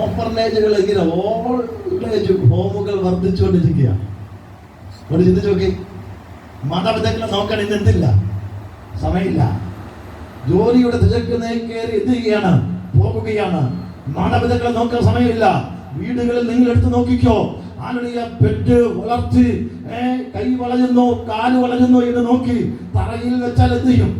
ഓപ്പർനേജുകൾ ഇങ്ങനെ ഓൾഡേജ് ഹോമുകൾ വർദ്ധിച്ചുകൊണ്ടിരിക്കുകയാണ് ഒന്ന് ചിന്തിച്ചു നോക്കി. മാതാപിതാക്കളെ നോക്കാൻ ഇന്ന് എന്തില്ല? സമയമില്ല. ജോലിയുടെ തിരക്കിനെ കയറി എത്തുകയാണ് പോകുകയാണ്. മാതാപിതാക്കളെ നോക്കാൻ സമയമില്ല. വീടുകളിൽ നിങ്ങൾ എടുത്ത് നോക്കിക്കോ. ആളുடைய പെറ്റ് വളർത്തി കൈ വളരുന്നു കാൽ വളരുന്നു എന്ന് നോക്കി തറയിൽ വെച്ചാൽ എന്ത് ചെയ്യും?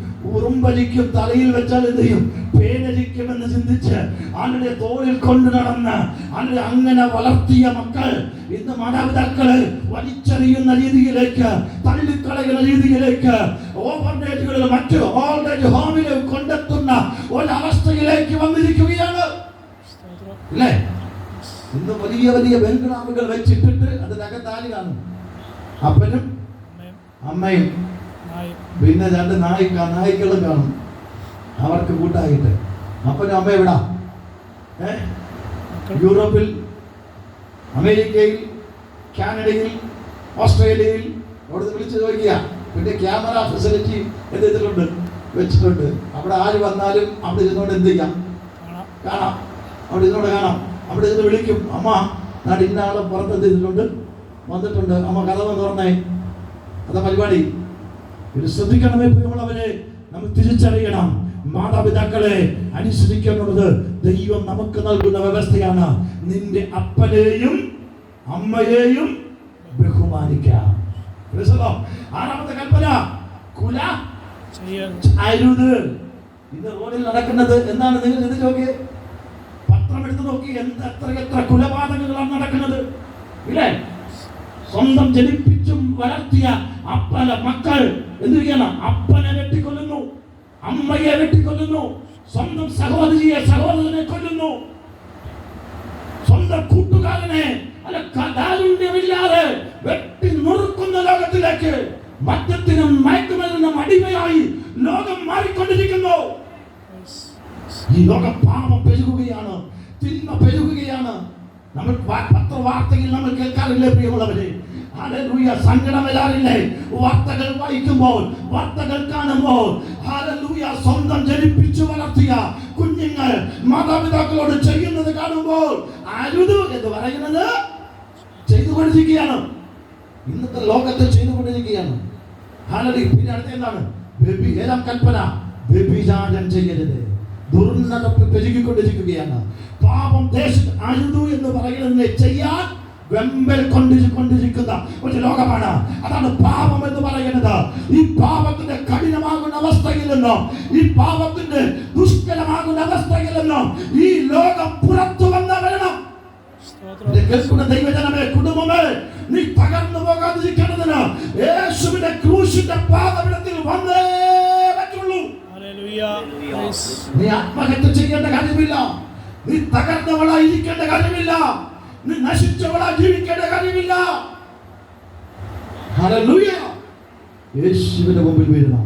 ഉറുമ്പരിക്കും തലയിൽ വെച്ചാൽ എന്ത് ചെയ്യും? പേനരിക്കുമെന്ന് ചിന്തിച്ച് അവരുടെ തോളിൽ കൊണ്ടു നടന്ന് ആളുടെ അങ്ങനെ വളർത്തിയ മക്കൾ ഇന്ന് മാതാപിതാക്കൾ വലിച്ചെറിയുന്ന രീതിയിലേക്ക് തള്ളിക്കളയുന്ന രീതിയിലേക്ക് ഓവർഡേജുകളിൽ മറ്റ് ഓൾഡേജ് ഹോമിൽ കൊണ്ടെത്തുന്ന ഒരവസ്ഥയിലേക്ക് വന്നിരിക്കുകയാണ്. അല്ലേ? ഇന്ന് വലിയ വലിയ ബംഗ്ലാവുകൾ വെച്ചിട്ടിട്ട് അതിനകത്ത് ആര് കാണും? അപ്പനും അമ്മയും. പിന്നെ രണ്ട് നായിക്ക നായ്ക്കളും കാണും. അവർക്ക് കൂട്ടായിട്ട്. അപ്പനും അമ്മ എവിടാ? ഏ? യൂറോപ്പിൽ അമേരിക്കയിൽ കാനഡയിൽ ഓസ്ട്രേലിയയിൽ. അവിടെ വിളിച്ചു ചോദിക്കുക. പിന്നെ ക്യാമറ ഫെസിലിറ്റി എന്ത് ചെയ്തിട്ടുണ്ട് വെച്ചിട്ടുണ്ട്. അവിടെ ആര് വന്നാലും അവിടെ ഇരുന്നോണ്ട് എന്ത് ചെയ്യാം? കാണാം. അവിടെ ഇരുന്നോണ്ട് കാണാം. അവിടെ ഇരുന്ന് വിളിക്കും. അമ്മ നാട് ഇന്ന ആളെ പുറത്ത് എന്ത് ചെയ്തിട്ടുണ്ട് വന്നിട്ടുണ്ട്. അമ്മ കഥ വന്ന് തുറന്നേ അതാ പരിപാടി. ഇത് ശ്രദ്ധിക്കണമേ പ്രിയമുള്ളവരെ. നമ്മൾ തിരിച്ചറിയണം. മാതാപിതാക്കളെ അനുസരിക്കുന്നത് ദൈവം നമുക്ക് നൽകുന്ന വ്യവസ്ഥയാണ്. നിന്റെ അപ്പനെയും അമ്മയെയും ബഹുമാനിക്കാം? ആറാമത്തെ കൽപ്പന. കുല അരുത്. ഇന്ന് റോഡിൽ നടക്കുന്നത് എന്താണ്? നിങ്ങൾ ഇത് നോക്കി പത്രം എടുത്ത് നോക്കി. എന്ത് എത്ര എത്ര കുലപാതകങ്ങളാണ് നടക്കുന്നത്? ഇല്ലേ? സ്വന്തം ജനിപ്പിച്ചും വളർത്തിയ അപ്പല മക്കൾ എന്ത് ചെയ്യണം അപ്പനെ വെട്ടിക്കൊല്ലുന്നു. അമ്മയെ വെട്ടിക്കൊല്ലുന്നു. സ്വന്തം സഹോദരിയെ സഹോദരനെ കൊല്ലുന്നു. സ്വന്തം കൂട്ടുകാരനെ അല്ല കാരുണ്യമില്ലാതെ വെട്ടി നുറുക്കുന്ന ലോകത്തിലേക്ക് മദ്യത്തിനും മയക്കുമരുന്നും അടിമയായി ലോകം മാറിക്കൊണ്ടിരിക്കുന്നു. ഈ ലോകം പാപം പെരുകുകയാണ് തിന്മ പെരുകുകയാണ്. നമ്മൾ പത്ര വാർത്തയിൽ നമ്മൾ കേൾക്കാറില്ലേ പ്രിയമുള്ളവരെ? ഹല്ലേലൂയ സങ്കടം വരാറില്ലേ? വാർത്തകൾ വായിക്കുമ്പോൾ വാർത്തകൾ കാണുമ്പോൾ ഹല്ലേലൂയ സ്വന്തം ജനിപ്പിച്ചു വളർത്തിയ കുഞ്ഞുങ്ങൾ മാതാപിതാക്കളോട് ചെയ്യുന്നത് കാണുമ്പോൾ അരുത് എന്ന് പറയുന്നത് ചെയ്തുകൊണ്ടിരിക്കുകയാണ്. ഇന്നത്തെ ലോകത്തിൽ ചെയ്തുകൊണ്ടിരിക്കുകയാണ്. ഹല്ലേലൂയ പിന്നെ അടുത്ത എന്താണ്? ബെബി ഏതാം കൽപ്പന. വ്യഭിചാരം ചെയ്യരുത്. ദുർനടപ്പ് പെരുകിക്കൊണ്ടിരിക്കുകയാണ്. പാപം ദേശത്ത് അഴുതു എന്ന് പറയുന്നതിനെ ചെയ്യാൻ വെമ്പൽ കൊണ്ടിരിക്കൊണ്ടിരിക്കുന്ന ഒരു ലോകമാണ്. അതാണ് പാപം എന്ന് പറയുന്നത്. ഈ പാപത്തിന്റെ കഠിനമാകുന്ന അവസ്ഥയിൽ നിന്നും ഈ പാപത്തിന്റെ ദുഷ്കരമാകുന്ന അവസ്ഥയിൽ നിന്നും ഈ ലോകം പുറത്തു വന്ന വരണം കേൾക്കുന്ന ദൈവജനമേ കുടുംബമേ നീ തകർന്നു പോകാതിരിക്കേണ്ടതിന് യേശുവിന്റെ ക്രൂശിന്റെ പാതപിടത്തിൽ വന്നേ പറ്റുള്ളൂ. നീ ആത്മഹത്യ ചെയ്യേണ്ട കാര്യമില്ല. നീ തകർന്നവളായി ഇരിക്കേണ്ട കാര്യമില്ല. നീ നശിച്ചവളായി ജീവിക്കേണ്ട കാര്യമില്ല. യേശുവിന്റെ മുമ്പിൽ വീഴണം.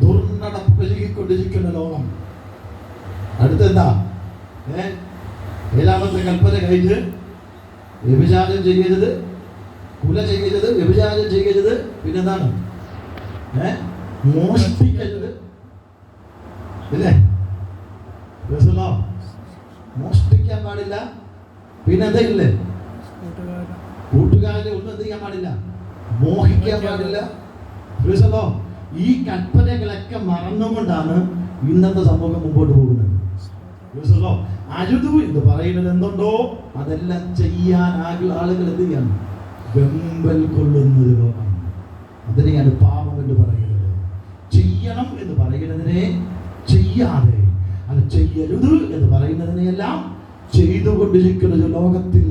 ദുർനടപ്പ് പെരുകിക്കൊണ്ടിരിക്കുന്ന ലോകം. അടുത്തെന്താ? ഏ? ഏഴാമത്തെ കൽപ്പന കഴിഞ്ഞ് വ്യഭിചാരം ചെയ്യരുത്. കുല ചെയ്യരുത് വ്യഭിചാരം ചെയ്യരുത്. പിന്നെന്താണ്? ഏ? മോഷ്ടിക്കരുത്. ഇല്ലേ? മോഷ്ടിക്കാൻ പാടില്ല. പിന്നെ എന്താ ഇല്ലേ കൂട്ടുകാരെ ഒന്നും എന്ത് ചെയ്യാൻ പാടില്ല. മോഹിക്കാൻ പാടില്ല? ഈ കൽപ്പനകളൊക്കെ മറന്നുകൊണ്ടാണ് ഇന്നത്തെ സമൂഹം മുമ്പോട്ട് പോകുന്നത്? അരുതു എന്ന് പറയുന്നത് എന്തുണ്ടോ? അതെല്ലാം ചെയ്യാൻ ആളുകൾ എന്ത് ചെയ്യണം? വെമ്പൽ കൊള്ളുന്നത് അതിനെയാണ് പാപം എന്ന് പറയുന്നത്. ചെയ്യണം എന്ന് പറയുന്നതിനെ ചെയ്യാതെ അത് ചെയ്യരുത് എന്ന് പറയുന്നതിനെയെല്ലാം ചെയ്തുകൊണ്ടിരിക്കുന്ന ഒരു ലോകത്തിൽ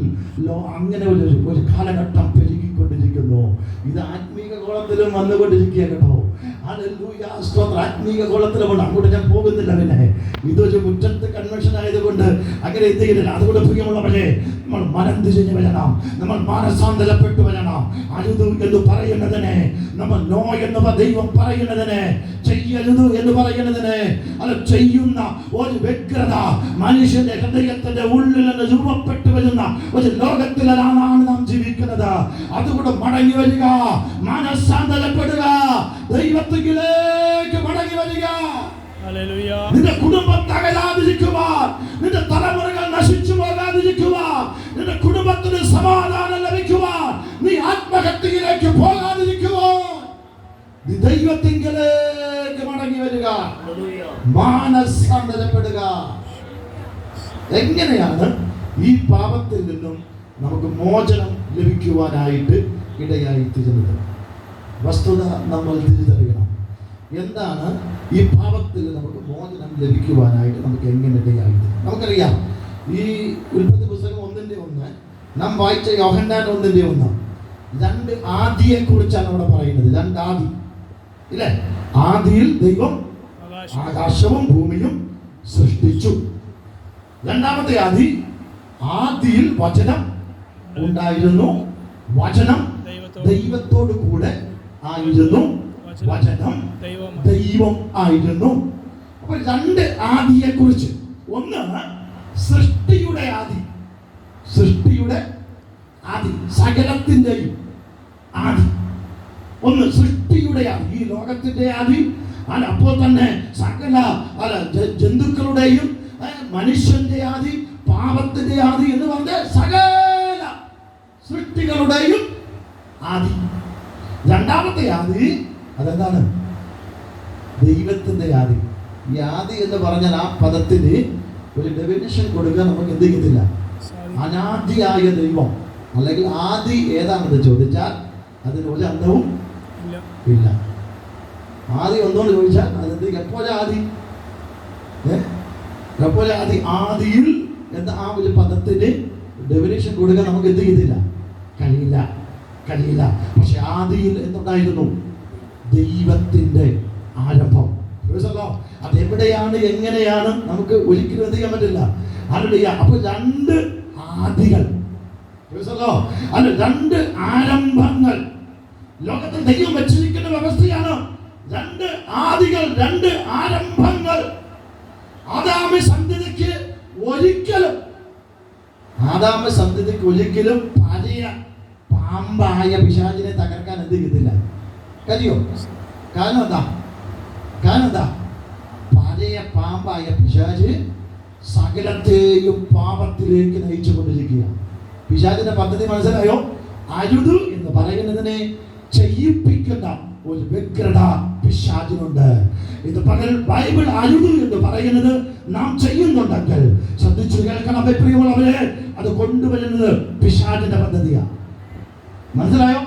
അങ്ങനെ ഒരു ഒരു കാലഘട്ടം പെരുകിക്കൊണ്ടിരിക്കുന്നു ഇത് ആത്മീയ കോളത്തിലും വന്നുകൊണ്ടിരിക്കുക കേട്ടോ. ആത്മീക കോളത്തിലുമുണ്ട് അങ്ങോട്ട് ഞാൻ പോകുന്നില്ല പിന്നെ. ഇതൊരു മുറ്റത്ത് കൺവെൻഷൻ ആയതുകൊണ്ട് അങ്ങനെ എത്തിയില്ല അതുകൊണ്ട് പ്രിയമുള്ളവരെ നമ്മൾ മനം തിരിഞ്ഞു വരണം. നമ്മൾ മാനസാന്തരപ്പെട്ടു വരണം. അരുത് എന്ന് പറയുന്നതിനെ നമ്മൾ നോ എന്ന് ദൈവം പറയുന്നതിനെ ചെയ്യരുത് എന്ന് പറയുന്നതിനെ അത് ചെയ്യുന്ന ഒരു വ്യഗ്രത മനുഷ്യന്റെ ഹൃദയത്തിന്റെ ഉള്ളിൽ നിന്ന് രൂപപ്പെട്ടു വരുന്ന ഒരു ലോകത്തിലാണ് നാം ജീവിക്കുന്നത്. അതുകൊണ്ട് മടങ്ങി വരിക. മാനസാന്തരപ്പെടുക. ദൈവത്തിലേക്ക് മടങ്ങി വരിക. നിന്റെ കുടുംബം തകരാതിരിക്കുവാൻ നിന്റെ തലമുറകൾ നശിച്ചു പോകാതിരിക്കുവാൻ നിന്റെ കുടുംബത്തിന് സമാധാനം ലഭിക്കുവാൻ നീ ആത്മഹത്യയിലേക്ക് പോകാതിരിക്കുവാൻ. നീ ദൈവത്തിങ്കിലേക്ക് മടങ്ങി വരിക. മാനസാന്തരപ്പെടുക. എങ്ങനെയാണ് ഈ പാപത്തിൽ നിന്നും നമുക്ക് മോചനം ലഭിക്കുവാനായിട്ട് ഇടയായി തീരുന്നത്? വസ്തുത നമ്മൾ തിരിച്ചറിയണം. എന്താണ്? ഈ പാപത്തിൽ നമുക്ക് മോചനം ലഭിക്കുവാനായിട്ട് നമുക്ക് എങ്ങനെ ഇടയായി? നമുക്കറിയാം. ഈ ഉൽപ്പത്തി പുസ്തകം ഒന്നിന്റെ ഒന്ന് നാം വായിച്ച യോഹന്നാൻ ഒന്നിന്റെ ഒന്ന്. രണ്ട് ആദിയെ കുറിച്ചാണ് അവിടെ പറയുന്നത്. രണ്ട് ആദി. ഇല്ലേ? ആദിയിൽ ദൈവം ആകാശവും ഭൂമിയും സൃഷ്ടിച്ചു. രണ്ടാമത്തെ ആദി ആദിയിൽ വചനം ഉണ്ടായിരുന്നു. വചനം ദൈവത്തോട് കൂടെ ആയിരുന്നു വചനം. ദൈവം. ആയിരുന്നു. അപ്പൊ രണ്ട് ആദിയെ കുറിച്ച് ഒന്ന് സൃഷ്ടിയുടെ ആദി. സൃഷ്ടിയുടെ ആദി. സകലത്തിന്റെയും ആദി. ഒന്ന് സൃഷ്ടിയുടെ ആദി. ഈ ലോകത്തിന്റെ ആദി. അല്ല അപ്പോൾ തന്നെ സകല അല്ല ജന്തുക്കളുടെയും മനുഷ്യന്റെ ആദി പാപത്തിന്റെ ആദി എന്ന് പറഞ്ഞ സകല സൃഷ്ടികളുടെയും ആദി. രണ്ടാമത്തെ യാതി അതെന്താണ്? ദൈവത്തിന്റെ യാതി യാതി ആദി എന്ന് പറഞ്ഞാൽ ആ പദത്തിന് ഒരു ഡെഫിനേഷൻ കൊടുക്കാൻ നമുക്ക് എന്ത് ചെയ്യത്തില്ല സാധിക്കും അനാദിയായ ദൈവം. അല്ലെങ്കിൽ ആദി ഏതാണെന്ന് ചോദിച്ചാൽ അതിന് ഒരു അന്തവും ഇല്ല. ആദി ഒന്നോട് ചോദിച്ചാൽ അതെന്ത്? എപ്പോഴാ ആദി? ഏ? എപ്പോഴാ ആദി? ആദിയിൽ എന്ന ആ ഒരു പദത്തിന് ഡെഫിനേഷൻ കൊടുക്കാൻ നമുക്ക് എന്ത് ചെയ്തില്ല കഴിയില്ല. കഴിയില്ല. പക്ഷെ ആദിയിൽ എന്തുണ്ടായിരുന്നു? ദൈവത്തിന്റെ ആരംഭം. അതെവിടെയാണ് എങ്ങനെയാണ്? നമുക്ക് ഒരിക്കലും എന്ത് ചെയ്യാൻ പറ്റില്ല. ആരുടെ അപ്പൊ രണ്ട് ആദികൾ. അല്ല രണ്ട് ആരംഭങ്ങൾ. ലോകത്തിൽ ദൈവം വെച്ചിരിക്കുന്ന വ്യവസ്ഥയാണ് രണ്ട് ആദികൾ രണ്ട് ആരംഭങ്ങൾ. ആദാമി സന്തതിക്ക് ഒരിക്കലും ആദാമ സന്തതിക്ക് ഒരിക്കലും പാമ്പായ പിശാചിനെ തകർക്കാൻ എന്ത് ചെയ്തില്ല? കഴിയോ? കാരണം എന്താ കാരണം എന്താ പഴയ പാമ്പായ പിശാജ് സകലത്തെയും പാപത്തിലേക്ക് നയിച്ചു കൊണ്ടിരിക്കുക പിശാചിന്റെ പദ്ധതി മനസ്സിലായോ? അരുത് എന്ന് പറയുന്നതിനെ ചെയ്യിപ്പിക്കുന്ന ഒരു വ്യഗ്രത പിശാചിനുണ്ട്. ഇത് പകൽ ബൈബിൾ അരുത് എന്ന് പറയുന്നത് നാം ചെയ്യുന്നുണ്ടെങ്കിൽ ശ്രദ്ധിച്ചു കേൾക്കണം പ്രിയമുള്ളവരെ അത് കൊണ്ടുവരുന്നത് പിശാചിന്റെ പദ്ധതിയാണ്. മനസ്സിലായോ?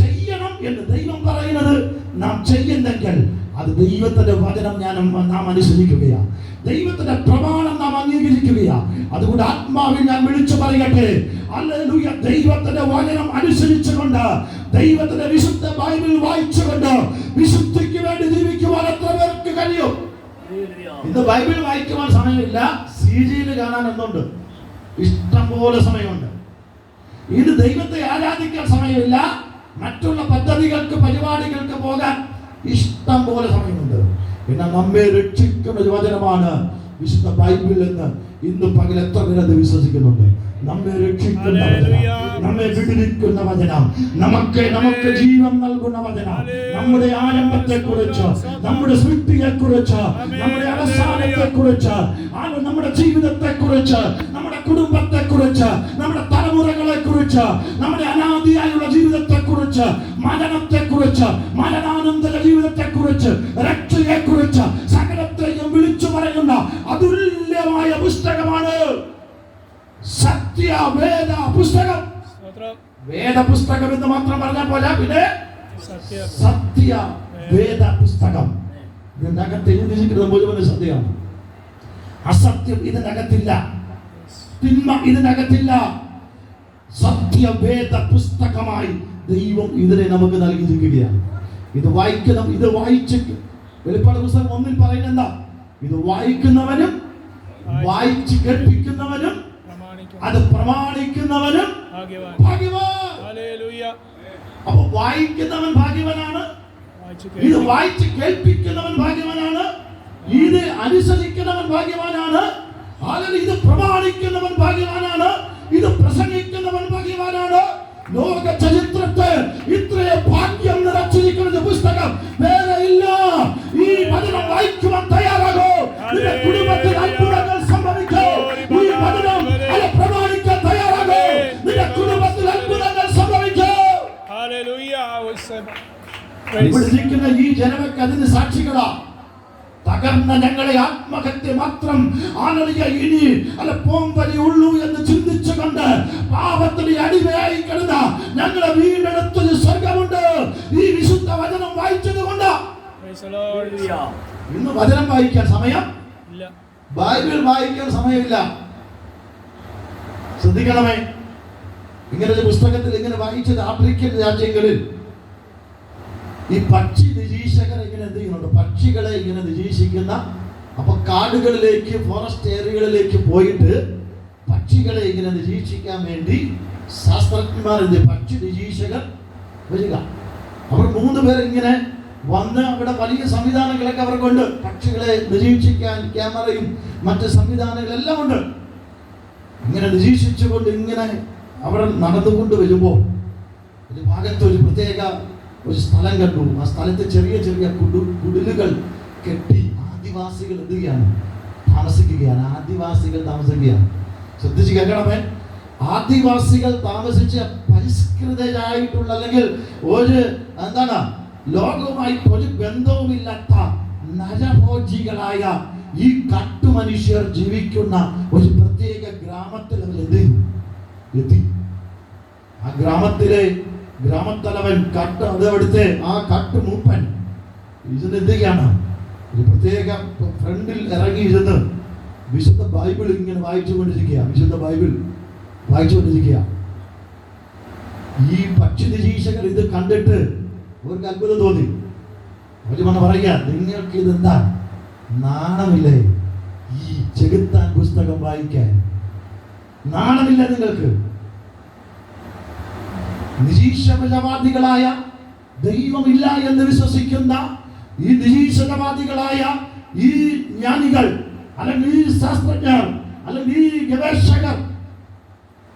ചെയ്യണം എന്ന് ദൈവം പറയുന്നത് നാം ചെയ്യുന്നെങ്കിൽ അത് ദൈവത്തിന്റെ വചനം ഞാൻ നാം അനുസരിക്കുകയാണ് ദൈവത്തിന്റെ പ്രമാണം നാം അംഗീകരിക്കുകയാണ് അതുകൊണ്ട് ആത്മാവിൽ ഞാൻ വിളിച്ചു പറയട്ടെ. ദൈവത്തിന്റെ വചനം അനുസരിച്ചുകൊണ്ട് ദൈവത്തിന്റെ വിശുദ്ധ ബൈബിൾ വായിച്ചുകൊണ്ട് വിശുദ്ധിക്ക് വേണ്ടി ജീവിക്കുവാൻ എത്ര പേർക്ക് കഴിയും? ഇന്ന് ബൈബിൾ വായിക്കുവാൻ സമയമില്ല. സി ജിയിൽ കാണാൻ എന്തുണ്ട്? ഇഷ്ടം പോലെ സമയമുണ്ട്. ഇത് ദൈവത്തെ ആരാധിക്കാൻ സമയമില്ല. മറ്റുള്ള പദ്ധതികൾക്ക് പരിപാടികൾക്ക് പോകാൻ ഇഷ്ടം പോലെ സമയമുണ്ട്. എന്നാൽ നമ്മെ രക്ഷിക്കുന്ന ഒരു വചനമാണ് വിശുദ്ധ ബൈബിൾ എന്ന് ഇന്ന് പകൽ എത്ര പേരത് വിശ്വസിക്കുന്നുണ്ട്? നമ്മെ രക്ഷിക്കുന്ന വചനം. നമ്മെ വിടുവിക്കുന്ന വചനം നമുക്ക് നമുക്ക് ജീവൻ നൽകുന്ന വചനം നമ്മുടെ ആരംഭത്തെ കുറിച്ച് നമ്മുടെ സൃഷ്ടിയെ കുറിച്ച് നമ്മുടെ അവസാനത്തെ കുറിച്ച് നമ്മുടെ ജീവിതത്തെ കുറിച്ച് നമ്മുടെ കുടുംബത്തെ കുറിച്ച് നമ്മുടെ തലമുറകളെ കുറിച്ച് നമ്മുടെ അനാദിയായുള്ള ജീവിതത്തെ കുറിച്ച് മരണത്തെ കുറിച്ച് മരണാനന്തര ജീവിതത്തെ കുറിച്ച് രക്ഷയെ കുറിച്ച് സകലത്തെയും വിളിച്ചു പറയുന്ന അതുല്യമായ പുസ്തകമാണ് സത്യവേദ പുസ്തകം. സ്തോത്രം. വേദപുസ്തകം എന്ന് മാത്രം പറഞ്ഞാൽ പോലെ പിന്നെ സത്യ. വേദ പുസ്തകം. ഇതിനകത്ത് ഉദ്ദേശിക്കുന്നത് മുഴുവൻ സത്യമാണ്. അസത്യം ഇതിനകത്തില്ല. തിന്മ ഇതിനകത്തില്ല. സത്യവേദ പുസ്തകമായി ദൈവം ഇതിനെ നമുക്ക് നൽകിയിരിക്കുകയാണ്. ഇത് വായിക്കണം ഇത് വായിച്ചിട്ട് വെളിപ്പാട് പുസ്തകം ഒന്നിൽ പറയുന്നത് എന്താ? ഇത് വായിക്കുന്നവനും വായിച്ച് കേൾപ്പിക്കുന്നവനും അത് പ്രമാണിക്കുന്നവനും അപ്പൊ വായിക്കുന്നവൻ ഭാഗ്യവനാണ്. ഇത് വായിച്ച് കേൾപ്പിക്കുന്നവൻ ഭാഗ്യവാനാണ്. ഇത് അനുസരിക്കുന്നവൻ ഭാഗ്യവാനാണ്. അല്ലെങ്കിൽ ഇത് പ്രമാണിക്കുന്നവൻ ഭാഗ്യവാനാണ്. ഇത് പ്രസംഗിക്കുന്നവൻ ഭഗവാനാണ് ലോക ചരിത്രത്തെ ഇത്രയും ഭാഗ്യം നിറച്ചിരിക്കുന്ന പുസ്തകം. വേറെ ഇല്ല. ഈ വചനം വായിക്കുവാൻ തയ്യാറാകോ. നിന്റെ കുടുംബത്തിൽ അത്ഭുതങ്ങൾ സംഭവിക്കോ. ഈ വചനം അത് പ്രമാണിക്കാൻ തയ്യാറാകോ. നിന്റെ കുടുംബത്തിൽ അത്ഭുതങ്ങൾ സംഭവിക്കോ. ഇവിടെ ഇരിക്കുന്ന ഈ ജനമൊക്കെ അതിന് സാക്ഷികളാ. തകർന്ന ഞങ്ങളെ ആത്മഹത്യ മാത്രം ആനറിയ ഇനി അല്ല പോംവലി ഉള്ളൂ എന്ന് ചിന്തിച്ചുകൊണ്ട് പാപത്തിന് അടിമയായി കിടന്ന ഞങ്ങളെ വീണ്ടെടുത്തൊരു സ്വർഗമുണ്ട്. ഈ വിശുദ്ധ വചനം വായിച്ചത് കൊണ്ട് ഇന്ന് വചനം വായിക്കാൻ സമയം? ഇല്ല. ബൈബിൾ വായിക്കാൻ സമയമില്ല. ശ്രദ്ധിക്കണമേ. ഇങ്ങനെ ഒരു പുസ്തകത്തിൽ ഇങ്ങനെ വായിച്ചത് ആഫ്രിക്കൻ രാജ്യങ്ങളിൽ ഈ പക്ഷി നിരീക്ഷകർ ഇങ്ങനെ എന്ത് ചെയ്യുന്നുണ്ട്? പക്ഷികളെ ഇങ്ങനെ നിരീക്ഷിക്കുന്ന അപ്പൊ കാടുകളിലേക്ക് ഫോറസ്റ്റ് ഏരിയകളിലേക്ക് പോയിട്ട് പക്ഷികളെ ഇങ്ങനെ നിരീക്ഷിക്കാൻ വേണ്ടി ശാസ്ത്രജ്ഞന്മാർ എന്ത് പക്ഷി നിരീക്ഷകർ വരിക. അവർ മൂന്ന് പേർ ഇങ്ങനെ വന്ന് അവിടെ വലിയ സംവിധാനങ്ങളൊക്കെ അവർക്കുണ്ട്. പക്ഷികളെ നിരീക്ഷിക്കാൻ ക്യാമറയും മറ്റ് സംവിധാനങ്ങളെല്ലാം ഉണ്ട്. ഇങ്ങനെ നിരീക്ഷിച്ചുകൊണ്ട് ഇങ്ങനെ അവർ നടന്നുകൊണ്ട് വരുമ്പോൾ ഒരു ഭാഗത്ത് ഒരു പ്രത്യേക ഒരു സ്ഥലം കണ്ടു ആ സ്ഥലത്ത് ചെറിയ ചെറിയ കുടു കുടിലുകൾ കെട്ടി ആദിവാസികൾ എന്തുകയാണ് താമസിക്കുകയാണ്. ആദിവാസികൾ താമസിക്കുകയാണ്. ശ്രദ്ധിച്ച് കേൾക്കണമേ ആദിവാസികൾ താമസിച്ച പരിഷ്കൃതരായിട്ടുള്ള അല്ലെങ്കിൽ ഒരു എന്താണ്? ലോകവുമായിട്ട് ഒരു ബന്ധവുമില്ലാത്ത നരഭോജികളായ ഈ കാട്ടുമനുഷ്യർ ജീവിക്കുന്ന ഒരു പ്രത്യേക ഗ്രാമത്തിൽ അവർ എത്തി എത്തി. ആ ഗ്രാമത്തിലെ ഗ്രാമത്തലവൻ കട്ട് അത് അവിടുത്തെ ആ കട്ട് മൂപ്പൻ ചെയ്യാണ്? ഒരു പ്രത്യേക ഫ്രണ്ടിൽ ഇറങ്ങി ഇരുന്ന് വിശുദ്ധ ബൈബിൾ ഇങ്ങനെ വായിച്ചു വായിച്ചുകൊണ്ടിരിക്കുക വിശുദ്ധ ബൈബിൾ വായിച്ചു വായിച്ചുകൊണ്ടിരിക്കുക ഈ പക്ഷി നിരീക്ഷകർ ഇത് കണ്ടിട്ട് അവർക്ക് അത്ഭുതം തോന്നി. അവർ വന്ന് പറയുക നിങ്ങൾക്ക് ഇതെന്താ? നാണമില്ലേ? ഈ ചെകുത്താൻ പുസ്തകം വായിക്കാൻ. നാണമില്ല നിങ്ങൾക്ക്. നിരീക്ഷണവാദികളായ ദൈവമില്ല എന്ന് വിശ്വസിക്കുന്ന ഈ നിരീശ്വരവാദികളായ ഈ ജ്ഞാനികൾ അല്ലെങ്കിൽ ഈ ശാസ്ത്രജ്ഞർ അല്ലെങ്കിൽ ഈ ഗവേഷകർ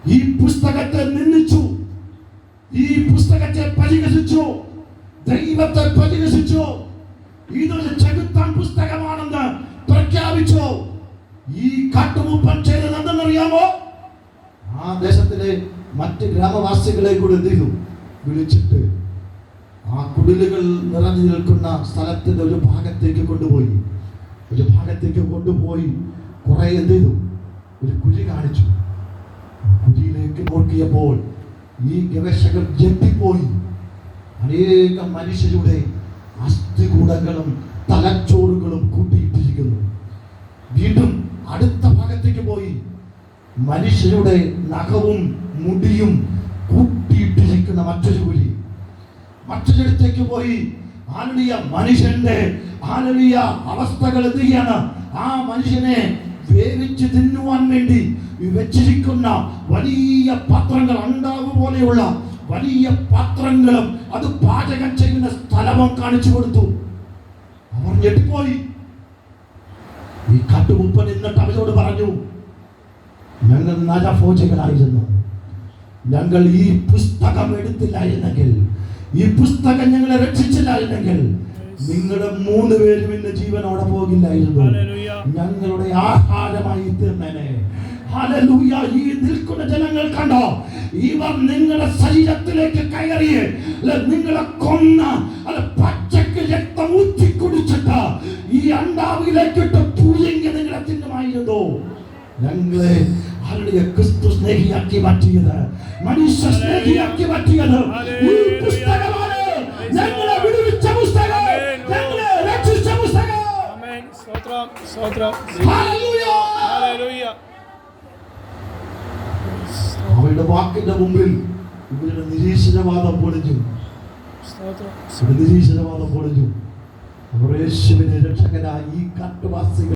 ഈ പുസ്തകത്തെ നിന്ദിച്ചു ഈ പുസ്തകത്തെ പരിഹസിച്ചു ദൈവത്തെ പരിഹസിച്ചു. ഇതൊരു ചെകുത്താൻ പുസ്തകമാണെന്ന് പ്രഖ്യാപിച്ചു. ഈ കാട്ടുമൂപ്പൻ ചെയ്തത് എന്തെന്നറിയാമോ? ആ ദേശത്തിലെ മറ്റ് ഗ്രാമവാസികളെ കൂടെ എന്ത് വിളിച്ചിട്ട് ആ കുടിലുകൾ നിറഞ്ഞു നിൽക്കുന്ന സ്ഥലത്തിന്റെ ഒരു ഭാഗത്തേക്ക് കൊണ്ടുപോയി. ഒരു ഭാഗത്തേക്ക് കൊണ്ടുപോയി കുറെ എന്ത് ചെയ്തു? ഒരു കുഴി കാണിച്ചു. കുഴിയിലേക്ക് നോക്കിയപ്പോൾ ഈ ഗവേഷകർ ജപ്പിപ്പോയി അനേകം മനുഷ്യരുടെ അസ്ഥികൂടങ്ങളും തലച്ചോറുകളും കൂട്ടിയിട്ടിരിക്കുന്നു. വീണ്ടും അടുത്ത ഭാഗത്തേക്ക് പോയി. മനുഷ്യരുടെ നഖവും മുടിയും കൂട്ടിയിട്ടിരിക്കുന്ന മറ്റൊരു മറ്റു മറ്റൊരിടത്തേക്ക് പോയി ആലളിയ മനുഷ്യന്റെ ആലളിയ അവസ്ഥകൾ എന്തുകയാണ് ആ മനുഷ്യനെ വേവിച്ച് തിന്നുവാൻ വേണ്ടി വെച്ചിരിക്കുന്ന വലിയ പാത്രങ്ങൾ അണ്ടാവ് പോലെയുള്ള വലിയ പാത്രങ്ങളും അത് പാചകം ചെയ്യുന്ന സ്ഥലവും കാണിച്ചു കൊടുത്തു. അവർ ഞെട്ടിപ്പോയി. ഈ കാട്ടുമുപ്പൻ എന്നിട്ട് അവരോട് പറഞ്ഞു ഞങ്ങൾ നരഭോജികളായിരുന്നു. ഞങ്ങൾ ഈ പുസ്തകം എടുത്തില്ലായിരുന്നെങ്കിൽ ഈ പുസ്തകം ഞങ്ങളെ രക്ഷിച്ചില്ലായിരുന്നെങ്കിൽ നിങ്ങളുടെ മൂന്ന് പേരും ഇന്ന് ജീവനോടെ പോകില്ലായിരുന്നു. ഞങ്ങളുടെ ആഹാരമായി തീർന്നേനെ. ഈ നിൽക്കുന്ന ജനങ്ങൾ കണ്ടോ? ഇവർ നിങ്ങളുടെ ശരീരത്തിലേക്ക് കയറി നിങ്ങളെ കൊന്ന അല്ല പച്ചക്ക് രക്തം ഊറ്റി കുടിച്ചിട്ട് ഈ അണ്ടാവിലേക്കിട്ട് പുഴുങ്ങി നിങ്ങളെ തിന്നുമായിരുന്നു. ഞങ്ങളെ ക്രിസ്തു സ്നേഹിയാക്കി മാറ്റിയത് മനുഷ്യ സ്നേഹിയാക്കി മാറ്റിയത് ഈ പുസ്തകമാണ് ഞങ്ങളെ വിടുവിച്ച പുസ്തകം. ഞങ്ങളെ രക്ഷിച്ച പുസ്തകം. ആമേൻ സ്തോത്രം സ്തോത്രം. ഹല്ലേലൂയ ഹല്ലേലൂയ അവരുടെ വാക്കിന്റെ മുമ്പിൽ ഇവരുടെ നിരീശ്വരവാദം പൊളിഞ്ഞു. നിരീശ്വരവാദം പൊളിഞ്ഞു. അവർ യേശുവിനെ രക്ഷകനായി ഈ കാട്ടുവാസികൾ